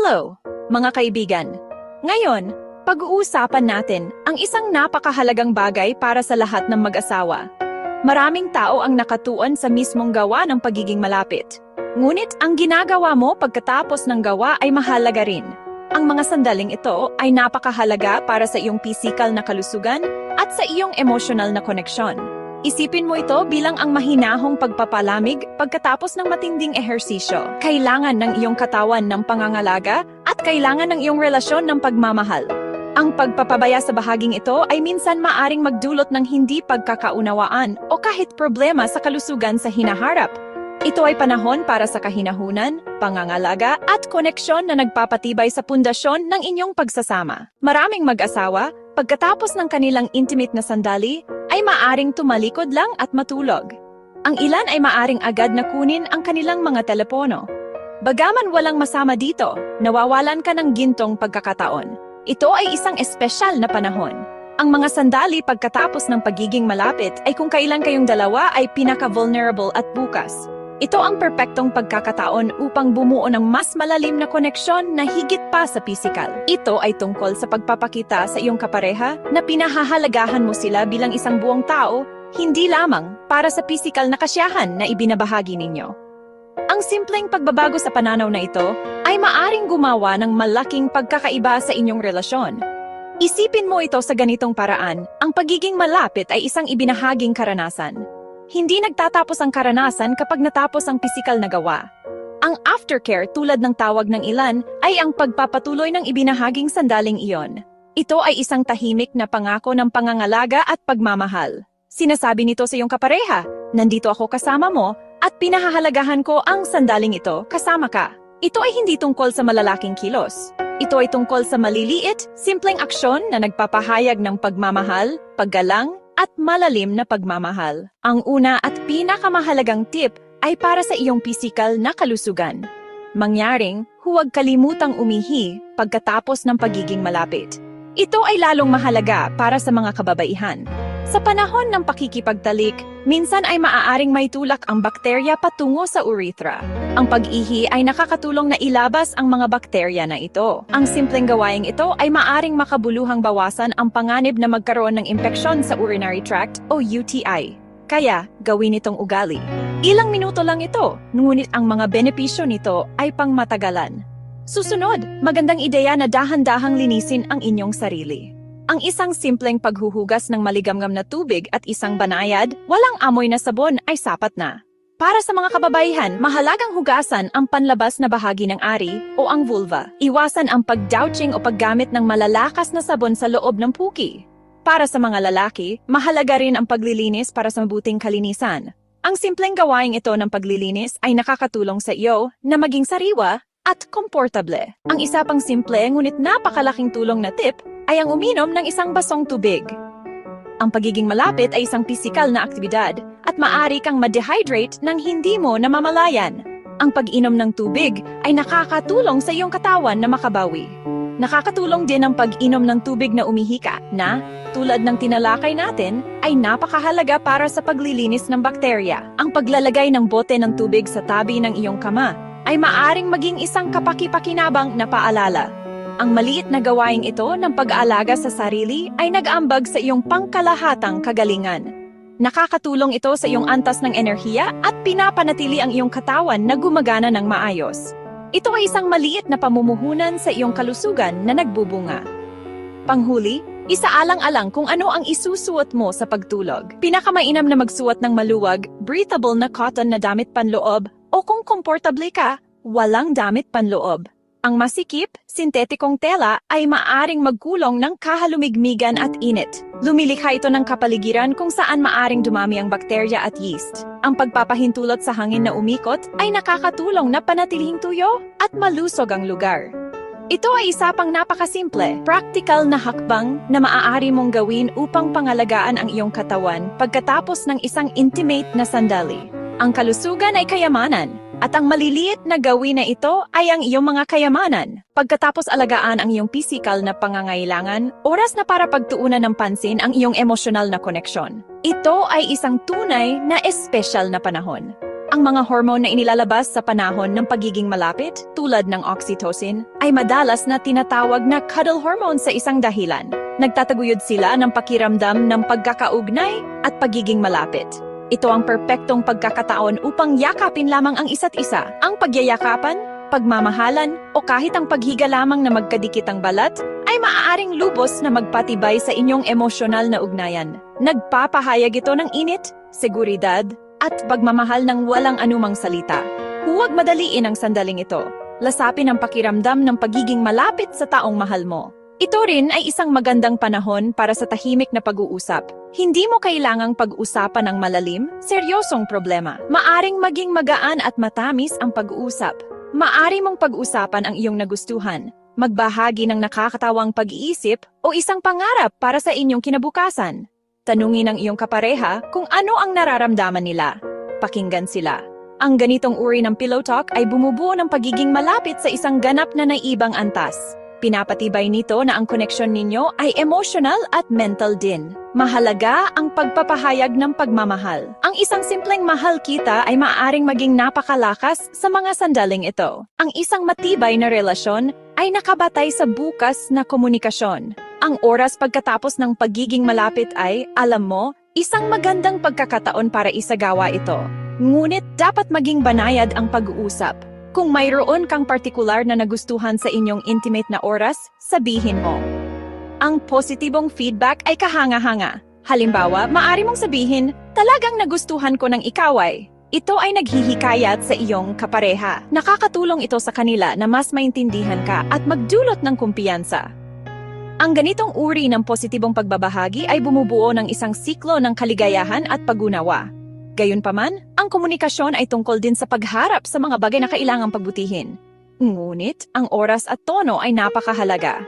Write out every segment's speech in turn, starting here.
Hello, mga kaibigan. Ngayon, pag-uusapan natin ang isang napakahalagang bagay para sa lahat ng mag-asawa. Maraming tao ang nakatuon sa mismong gawa ng pagiging malapit. Ngunit ang ginagawa mo pagkatapos ng gawa ay mahalaga rin. Ang mga sandaling ito ay napakahalaga para sa iyong pisikal na kalusugan at sa iyong emosyonal na koneksyon. Isipin mo ito bilang ang mahinahong pagpapalamig pagkatapos ng matinding ehersisyo. Kailangan ng iyong katawan ng pangangalaga at kailangan ng iyong relasyon ng pagmamahal. Ang pagpapabaya sa bahaging ito ay minsan maaring magdulot ng hindi pagkakaunawaan o kahit problema sa kalusugan sa hinaharap. Ito ay panahon para sa kahinahunan, pangangalaga at koneksyon na nagpapatibay sa pundasyon ng inyong pagsasama. Maraming mag-asawa, pagkatapos ng kanilang intimate na sandali, ay maaring tumalikod lang at matulog. Ang ilan ay maaring agad na kunin ang kanilang mga telepono. Bagaman walang masama dito, nawawalan ka ng gintong pagkakataon. Ito ay isang espesyal na panahon. Ang mga sandali pagkatapos ng pagiging malapit ay kung kailan kayong dalawa ay pinaka-vulnerable at bukas. Ito ang perpektong pagkakataon upang bumuo ng mas malalim na koneksyon na higit pa sa pisikal. Ito ay tungkol sa pagpapakita sa iyong kapareha na pinahahalagahan mo sila bilang isang buong tao, hindi lamang para sa pisikal na kasyahan na ibinabahagi ninyo. Ang simpleng pagbabago sa pananaw na ito ay maaring gumawa ng malaking pagkakaiba sa inyong relasyon. Isipin mo ito sa ganitong paraan, ang pagiging malapit ay isang ibinahaging karanasan. Hindi nagtatapos ang karanasan kapag natapos ang pisikal na gawa. Ang aftercare tulad ng tawag ng ilan ay ang pagpapatuloy ng ibinahaging sandaling iyon. Ito ay isang tahimik na pangako ng pangangalaga at pagmamahal. Sinasabi nito sa iyong kapareha, nandito ako kasama mo at pinahahalagahan ko ang sandaling ito kasama ka. Ito ay hindi tungkol sa malalaking kilos. Ito ay tungkol sa maliliit, simpleng aksyon na nagpapahayag ng pagmamahal, paggalang, at malalim na pagmamahal. Ang una at pinakamahalagang tip ay para sa iyong pisikal na kalusugan. Mangyaring, huwag kalimutang umihi pagkatapos ng pagiging malapit. Ito ay lalong mahalaga para sa mga kababaihan. Sa panahon ng pakikipagtalik, minsan ay maaaring may tulak ang bakterya patungo sa urethra. Ang pag-ihi ay nakakatulong na ilabas ang mga bakterya na ito. Ang simpleng gawaing ito ay maaring makabuluhang bawasan ang panganib na magkaroon ng impeksyon sa urinary tract o UTI. Kaya, gawin itong ugali. Ilang minuto lang ito, ngunit ang mga benepisyo nito ay pangmatagalan. Susunod, magandang ideya na dahan-dahang linisin ang inyong sarili. Ang isang simpleng paghuhugas ng maligamgam na tubig at isang banayad, walang amoy na sabon ay sapat na. Para sa mga kababaihan, mahalagang hugasan ang panlabas na bahagi ng ari o ang vulva. Iwasan ang pagdouching o paggamit ng malalakas na sabon sa loob ng puki. Para sa mga lalaki, mahalaga rin ang paglilinis para sa mabuting kalinisan. Ang simpleng gawaing ito ng paglilinis ay nakakatulong sa iyo na maging sariwa at komportable. Ang isa pang simple ngunit napakalaking tulong na tip ay ang uminom ng isang basong tubig. Ang pagiging malapit ay isang pisikal na aktibidad at maari kang ma-dehydrate nang hindi mo namamalayan. Ang pag-inom ng tubig ay nakakatulong sa iyong katawan na makabawi. Nakakatulong din ang pag-inom ng tubig na umihika na, tulad ng tinalakay natin, ay napakahalaga para sa paglilinis ng bakterya. Ang paglalagay ng bote ng tubig sa tabi ng iyong kama ay maaring maging isang kapaki-pakinabang na paalala ang maliit na gawaing ito ng pag-aalaga sa sarili ay nag-ambag sa iyong pangkalahatang kagalingan. Nakakatulong ito sa iyong antas ng enerhiya at pinapanatili ang iyong katawan na gumagana ng maayos. Ito ay isang maliit na pamumuhunan sa iyong kalusugan na nagbubunga. Panghuli, isaalang-alang kung ano ang isusuot mo sa pagtulog. Pinakamainam na magsuot ng maluwag, breathable na cotton na damit panloob o kung komportable ka, walang damit panloob. Ang masikip, sintetikong tela ay maaring magkulong ng kahalumigmigan at init. Lumilikha ito ng kapaligiran kung saan maaring dumami ang bakterya at yeast. Ang pagpapahintulot sa hangin na umikot ay nakakatulong na panatilihing tuyo at malusog ang lugar. Ito ay isa pang napakasimple, practical na hakbang na maaari mong gawin upang pangalagaan ang iyong katawan pagkatapos ng isang intimate na sandali. Ang kalusugan ay kayamanan, at ang maliliit na gawin na ito ay ang iyong mga kayamanan. Pagkatapos alagaan ang iyong pisikal na pangangailangan, oras na para pagtuunan ng pansin ang iyong emosyonal na koneksyon. Ito ay isang tunay na espesyal na panahon. Ang mga hormone na inilalabas sa panahon ng pagiging malapit, tulad ng oxytocin, ay madalas na tinatawag na cuddle hormone sa isang dahilan. Nagtataguyod sila ng pakiramdam ng pagkakaugnay at pagiging malapit. Ito ang perpektong pagkakataon upang yakapin lamang ang isa't isa. Ang pagyayakapan, pagmamahalan, o kahit ang paghiga lamang na magkadikit ang balat, ay maaaring lubos na magpatibay sa inyong emosyonal na ugnayan. Nagpapahayag ito ng init, seguridad, at pagmamahal ng walang anumang salita. Huwag madaliin ang sandaling ito. Lasapin ang pakiramdam ng pagiging malapit sa taong mahal mo. Ito rin ay isang magandang panahon para sa tahimik na pag-uusap. Hindi mo kailangang pag-usapan ng malalim, seryosong problema. Maaring maging magaan at matamis ang pag-uusap. Maari mong pag-usapan ang iyong nagustuhan, magbahagi ng nakakatawang pag-iisip o isang pangarap para sa inyong kinabukasan. Tanungin ang iyong kapareha kung ano ang nararamdaman nila. Pakinggan sila. Ang ganitong uri ng pillow talk ay bumubuo ng pagiging malapit sa isang ganap na naibang antas. Pinapatibay nito na ang koneksyon ninyo ay emotional at mental din. Mahalaga ang pagpapahayag ng pagmamahal. Ang isang simpleng mahal kita ay maaaring maging napakalakas sa mga sandaling ito. Ang isang matibay na relasyon ay nakabatay sa bukas na komunikasyon. Ang oras pagkatapos ng pagiging malapit ay, alam mo, isang magandang pagkakataon para isagawa ito. Ngunit dapat maging banayad ang pag-uusap. Kung mayroon kang partikular na nagustuhan sa inyong intimate na oras, sabihin mo. Ang positibong feedback ay kahanga-hanga. Halimbawa, maari mong sabihin, talagang nagustuhan ko ng ikaw ay. Ito ay naghihikayat sa iyong kapareha. Nakakatulong ito sa kanila na mas maintindihan ka at magdulot ng kumpiyansa. Ang ganitong uri ng positibong pagbabahagi ay bumubuo ng isang siklo ng kaligayahan at pagunawa. Gayunpaman, ang komunikasyon ay tungkol din sa pagharap sa mga bagay na kailangang pagbutihin. Ngunit, ang oras at tono ay napakahalaga.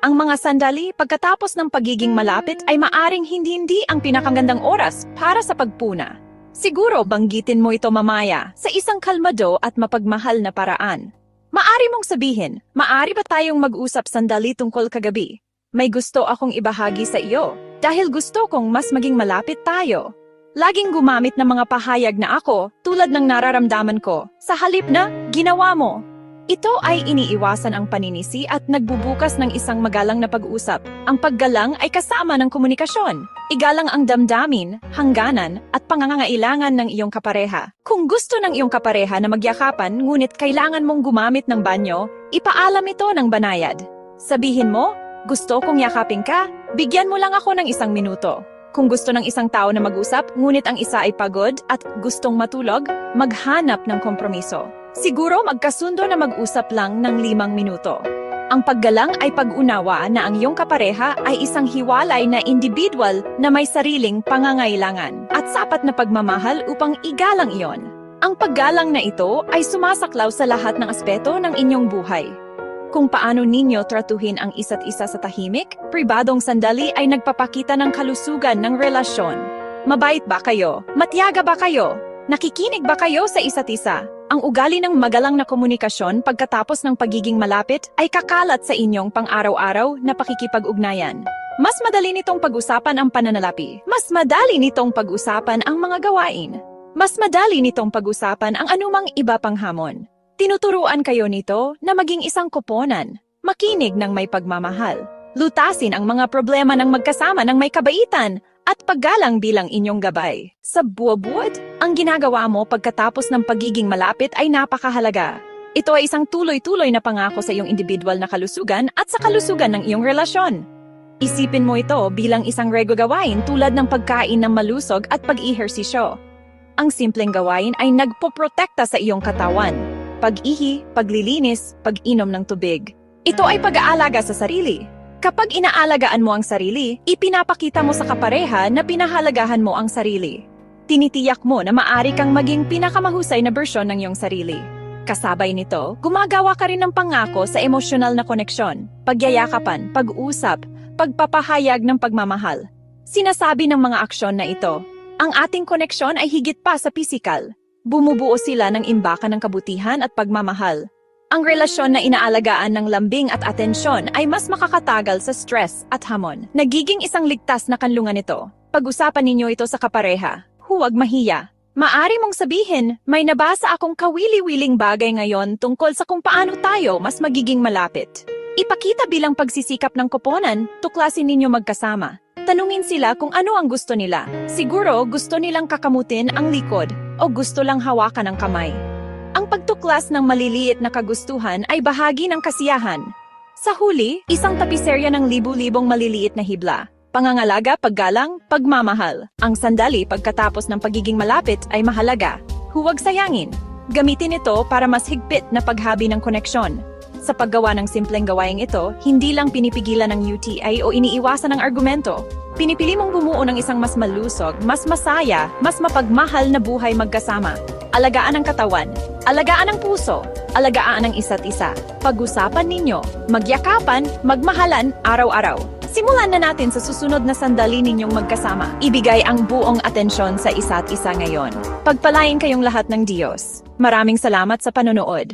Ang mga sandali pagkatapos ng pagiging malapit ay maaring hindi-hindi ang pinakagandang oras para sa pagpuna. Siguro banggitin mo ito mamaya sa isang kalmado at mapagmahal na paraan. Maari mong sabihin, maari ba tayong mag-usap sandali tungkol kagabi? May gusto akong ibahagi sa iyo dahil gusto kong mas maging malapit tayo. Laging gumamit ng mga pahayag na ako tulad ng nararamdaman ko sa halip na ginawa mo. Ito ay iniiwasan ang paninisi at nagbubukas ng isang magalang na pag-usap. Ang paggalang ay kasama ng komunikasyon. Igalang ang damdamin, hangganan, at pangangailangan ng iyong kapareha. Kung gusto ng iyong kapareha na magyakapan ngunit kailangan mong gumamit ng banyo, ipaalam ito ng banayad. Sabihin mo, gusto kong yakapin ka, bigyan mo lang ako ng isang minuto. Kung gusto ng isang tao na mag-usap, ngunit ang isa ay pagod at gustong matulog, maghanap ng kompromiso. Siguro magkasundo na mag-usap lang ng limang minuto. Ang paggalang ay pag-unawa na ang iyong kapareha ay isang hiwalay na individual na may sariling pangangailangan at sapat na pagmamahal upang igalang iyon. Ang paggalang na ito ay sumasaklaw sa lahat ng aspeto ng inyong buhay. Kung paano ninyo tratuhin ang isa't isa sa tahimik, pribadong sandali ay nagpapakita ng kalusugan ng relasyon. Mabait ba kayo? Matyaga ba kayo? Nakikinig ba kayo sa isa't isa? Ang ugali ng magalang na komunikasyon pagkatapos ng pagiging malapit ay kakalat sa inyong pang-araw-araw na pakikipag-ugnayan. Mas madali nitong pag-usapan ang pananalapi. Mas madali nitong pag-usapan ang mga gawain. Mas madali nitong pag-usapan ang anumang iba pang hamon. Tinuturuan kayo nito na maging isang koponan, makinig ng may pagmamahal, lutasin ang mga problema ng magkasama ng may kabaitan, at paggalang bilang inyong gabay. Sa buwabud, ang ginagawa mo pagkatapos ng pagiging malapit ay napakahalaga. Ito ay isang tuloy-tuloy na pangako sa iyong individual na kalusugan at sa kalusugan ng iyong relasyon. Isipin mo ito bilang isang rego gawain tulad ng pagkain ng malusog at pag-ihersisyo. Ang simpleng gawain ay nagpoprotekta sa iyong katawan, pag-ihi, paglilinis, pag-inom ng tubig. Ito ay pag-aalaga sa sarili. Kapag inaalagaan mo ang sarili, ipinapakita mo sa kapareha na pinahalagahan mo ang sarili. Tinitiyak mo na maari kang maging pinakamahusay na bersyon ng iyong sarili. Kasabay nito, gumagawa ka rin ng pangako sa emosyonal na koneksyon, pagyayakapan, pag-usap, pagpapahayag ng pagmamahal. Sinasabi ng mga aksyon na ito, ang ating koneksyon ay higit pa sa pisikal, Bumubuo sila ng imbakan ng kabutihan at pagmamahal. Ang relasyon na inaalagaan ng lambing at atensyon ay mas makakatagal sa stress at hamon. Nagiging isang ligtas na kanlungan ito. Pag-usapan ninyo ito sa kapareha. Huwag mahiya. Maari mong sabihin, may nabasa akong kawili-wiling bagay ngayon tungkol sa kung paano tayo mas magiging malapit. Ipakita bilang pagsisikap ng koponan, tuklasin ninyo magkasama. Tanungin sila kung ano ang gusto nila. Siguro gusto nilang kakamutin ang likod o gusto lang hawakan ang kamay. Ang pagtuklas ng maliliit na kagustuhan ay bahagi ng kasiyahan. Sa huli, isang tapiserya ng libu-libong maliliit na hibla. Pangangalaga, paggalang, pagmamahal. Ang sandali pagkatapos ng pagiging malapit ay mahalaga. Huwag sayangin. Gamitin ito para mas higpit na paghabi ng koneksyon. Sa paggawa ng simpleng gawaing ito, hindi lang pinipigilan ng UTI o iniiwasan ng argumento. Pinipili mong bumuo ng isang mas malusog, mas masaya, mas mapagmahal na buhay magkasama. Alagaan ang katawan, alagaan ang puso, alagaan ang isa't isa. Pag-usapan ninyo, magyakapan, magmahalan araw-araw. Simulan na natin sa susunod na sandali ninyong magkasama. Ibigay ang buong atensyon sa isa't isa ngayon. Pagpalain kayong lahat ng Diyos. Maraming salamat sa panonood.